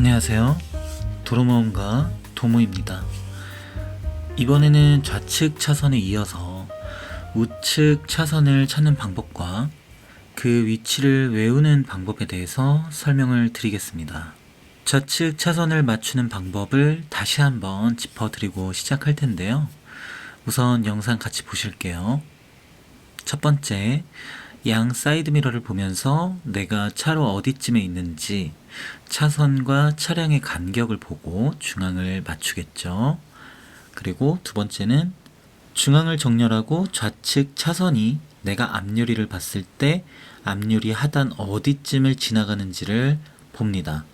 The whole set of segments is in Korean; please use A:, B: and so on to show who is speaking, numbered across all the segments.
A: 안녕하세요. 도로모험가 도모입니다. 이번에는 좌측 차선에 이어서 우측 차선을 찾는 방법과 그 위치를 외우는 방법에 대해서 설명을 드리겠습니다. 좌측 차선을 맞추는 방법을 다시 한번 짚어드리고 시작할 텐데요. 우선 영상 같이 보실게요. 첫 번째, 양 사이드 미러를 보면서 내가 차로 어디쯤에 있는지 차선과 차량의 간격을 보고 중앙을 맞추겠죠. 그리고 두 번째는 중앙을 정렬하고 좌측 차선이 내가 앞유리를 봤을 때 앞유리 하단 어디쯤을 지나가는지를 봅니다.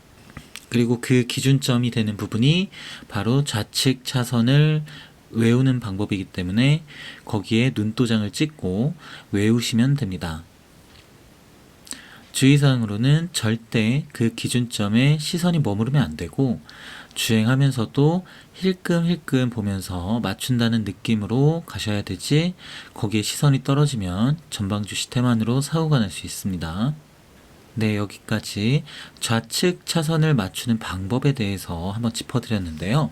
A: 그리고 그 기준점이 되는 부분이 바로 좌측 차선을 외우는 방법이기 때문에 거기에 눈도장을 찍고 외우시면 됩니다. 주의사항으로는 절대 그 기준점에 시선이 머무르면 안 되고 주행하면서도 힐끔힐끔 보면서 맞춘다는 느낌으로 가셔야 되지 거기에 시선이 떨어지면 전방주 시태만으로 사고가 날 수 있습니다. 네, 여기까지 좌측 차선을 맞추는 방법에 대해서 한번 짚어드렸는데요.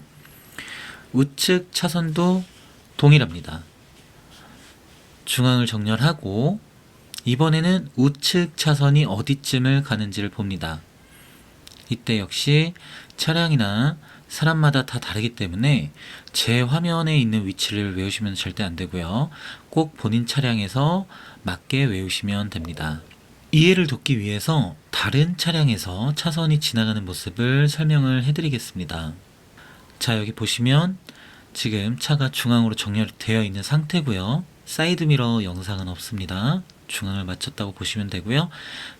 A: 우측 차선도 동일합니다. 중앙을 정렬하고 이번에는 우측 차선이 어디쯤을 가는지를 봅니다. 이때 역시 차량이나 사람마다 다 다르기 때문에 제 화면에 있는 위치를 외우시면 절대 안 되고요. 꼭 본인 차량에서 맞게 외우시면 됩니다. 이해를 돕기 위해서 다른 차량에서 차선이 지나가는 모습을 설명을 해드리겠습니다. 자, 여기 보시면 지금 차가 중앙으로 정렬되어 있는 상태고요. 사이드 미러 영상은 없습니다. 중앙을 맞췄다고 보시면 되고요.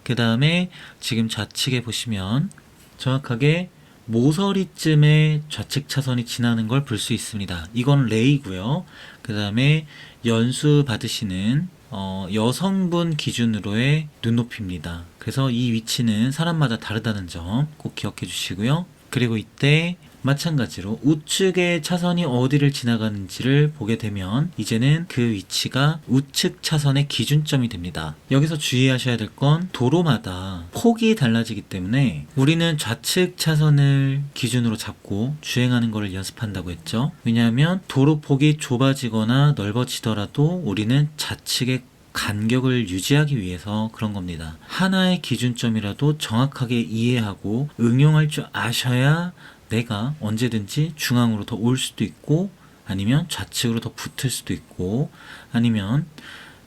A: 그 다음에 지금 좌측에 보시면 정확하게 모서리쯤에 좌측 차선이 지나는 걸 볼 수 있습니다. 이건 레이고요. 그 다음에 연수 받으시는 어, 여성분 기준으로의 눈높이입니다. 그래서 이 위치는 사람마다 다르다는 점 꼭 기억해 주시고요. 그리고 이때 마찬가지로 우측의 차선이 어디를 지나가는지를 보게 되면 이제는 그 위치가 우측 차선의 기준점이 됩니다. 여기서 주의하셔야 될 건 도로마다 폭이 달라지기 때문에 우리는 좌측 차선을 기준으로 잡고 주행하는 것을 연습한다고 했죠. 왜냐하면 도로 폭이 좁아지거나 넓어지더라도 우리는 좌측의 간격을 유지하기 위해서 그런 겁니다. 하나의 기준점이라도 정확하게 이해하고 응용할 줄 아셔야 내가 언제든지 중앙으로 더 올 수도 있고 아니면 좌측으로 더 붙을 수도 있고 아니면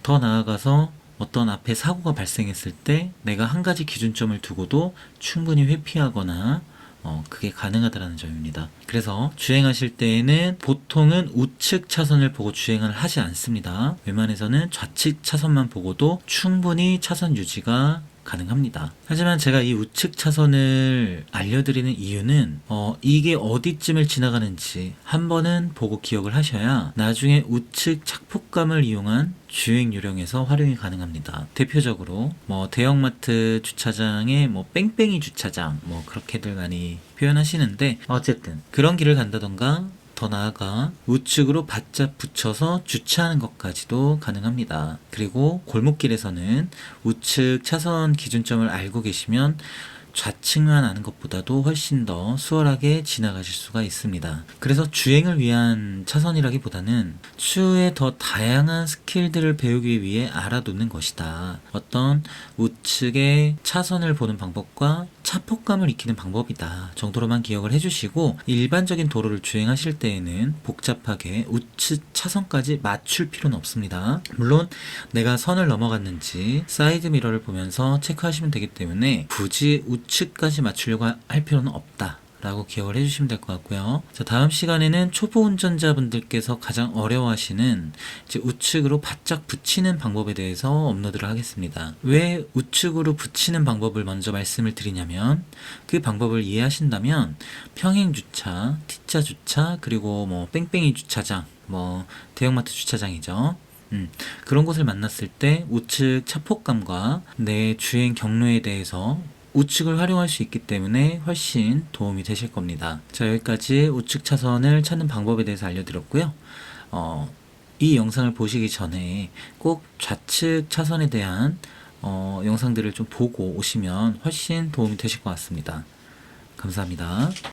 A: 더 나아가서 어떤 앞에 사고가 발생했을 때 내가 한 가지 기준점을 두고도 충분히 회피하거나 어, 그게 가능하다는 점입니다. 그래서 주행하실 때에는 보통은 우측 차선을 보고 주행을 하지 않습니다. 웬만해서는 좌측 차선만 보고도 충분히 차선 유지가 가능합니다. 하지만 제가 이 우측 차선을 알려드리는 이유는 어, 이게 어디쯤을 지나가는지 한 번은 보고 기억을 하셔야 나중에 우측 착폭감을 이용한 주행 요령에서 활용이 가능합니다. 대표적으로 뭐 대형마트 주차장에 뭐 뺑뺑이 주차장 뭐 그렇게들 많이 표현하시는데 어쨌든 그런 길을 간다던가 더 나아가 우측으로 바짝 붙여서 주차하는 것까지도 가능합니다. 그리고 골목길에서는 우측 차선 기준점을 알고 계시면 좌측만 아는 것보다도 훨씬 더 수월하게 지나가실 수가 있습니다. 그래서 주행을 위한 차선이라기보다는 추후에 더 다양한 스킬들을 배우기 위해 알아두는 것이다. 어떤 우측의 차선을 보는 방법과 차폭감을 익히는 방법이다 정도로만 기억을 해주시고 일반적인 도로를 주행하실 때에는 복잡하게 우측 차선까지 맞출 필요는 없습니다. 물론 내가 선을 넘어갔는지 사이드 미러를 보면서 체크하시면 되기 때문에 굳이 우측까지 맞추려고 할 필요는 없다. 라고 기억을 해주시면 될 것 같고요. 자, 다음 시간에는 초보 운전자분들께서 가장 어려워하시는 우측으로 바짝 붙이는 방법에 대해서 업로드를 하겠습니다. 왜 우측으로 붙이는 방법을 먼저 말씀을 드리냐면 그 방법을 이해하신다면 평행 주차, T자 주차, 그리고 뭐 뺑뺑이 주차장, 뭐 대형마트 주차장이죠. 음, 그런 곳을 만났을 때 우측 차폭감과 내 주행 경로에 대해서 우측을 활용할 수 있기 때문에 훨씬 도움이 되실 겁니다. 자, 여기까지 우측 차선을 찾는 방법에 대해서 알려드렸고요. 어, 이 영상을 보시기 전에 꼭 좌측 차선에 대한 어, 영상들을 좀 보고 오시면 훨씬 도움이 되실 것 같습니다. 감사합니다.